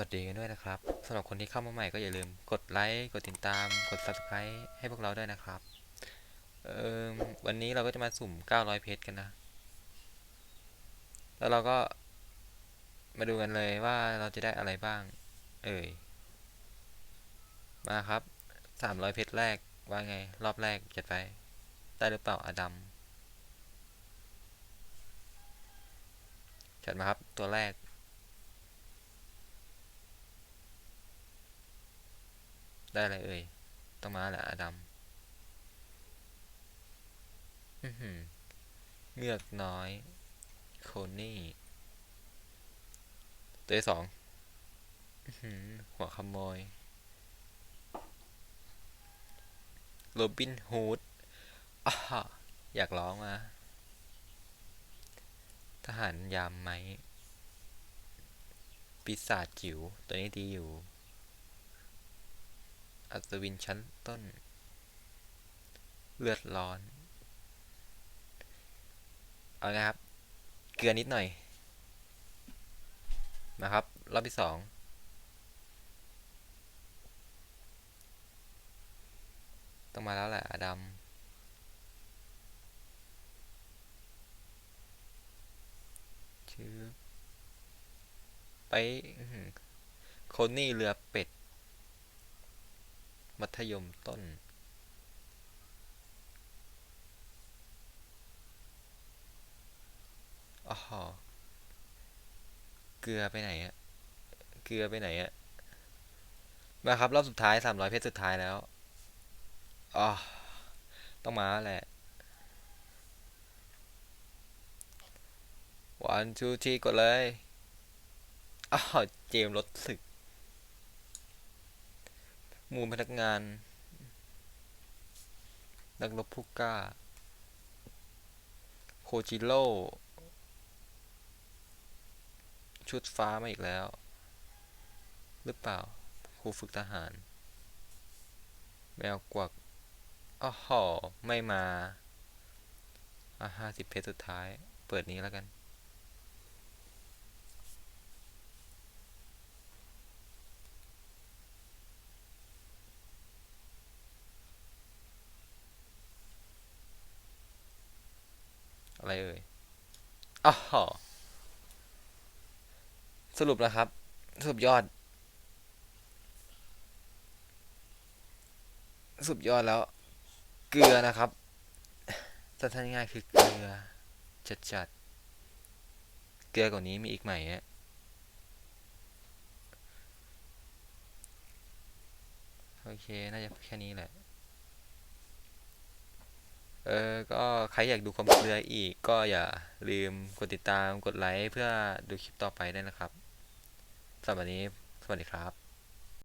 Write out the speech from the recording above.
วัสดีกันด้วยนะครับสำหรับคนที่เข้ามาใหม่ก็อย่าลืมกดไลค์กดติดตาม กด subscribe ให้พวกเราด้วยนะครับเออวันนี้เราก็จะมาสุ่ม 900 เพชรกันนะ แล้วเราก็มาดูกันเลยว่าเราจะได้อะไรบ้าง เอ่ย มาครับ 300 เพชรแรกว่าไง รอบแรกจัดไป ได้หรือเปล่าอดัมจัดมาครับตัวแรก ได้อะไรเอ่ย ต้องมาแหละอดัมเงือกน้อย โคนี่ตัวสองหัวขโมย โรบินฮูดออยากร้องมาทหารยามไหม ปีศาจจิ๋วตัวนี้ดีอยู่ อัศวินชั้นต้น เลือดร้อน เอาไงครับ เกลือนิดหน่อย มาครับ รอบที่สองต้องมาแล้วแหละอดัมชื่อไป โคนนี่เรือเป็ด มัธยมต้นอ๋อเกลือไปไหนอะเกลือไปไหนอะมาครับ รอบสุดท้ายสามร้อยเพชรสุดท้ายแล้วอ๋อต้องมาแล้วแหละ วันชูทีกดเลยอ๋อเจมรถศึก มูลพนักงาน นักรบผู้กล้า โคจิโร่ ชุดฟ้ามาอีกแล้ว หรือเปล่า ครูฝึกทหาร แมวกวักอ้อหอไม่มา อะห้าสิบเพจสุดท้าย เปิดนี้แล้วกัน อะไรเอ่ยอ๋อสรุปแล้วครับ สรุปยอด สรุปยอดแล้ว เกลือนะครับสั้นๆง่ายคือเกลือ จัดๆ เกลือกว่านี้มีอีกไหมอะโอเค น่าจะแค่นี้แหละ เออ ก็ใครอยากดูความเคลืออีก ก็อย่าลืมกดติดตาม กดไลค์เพื่อดูคลิปต่อไปด้วยนะครับสำหรับวันนี้ สวัสดีครับ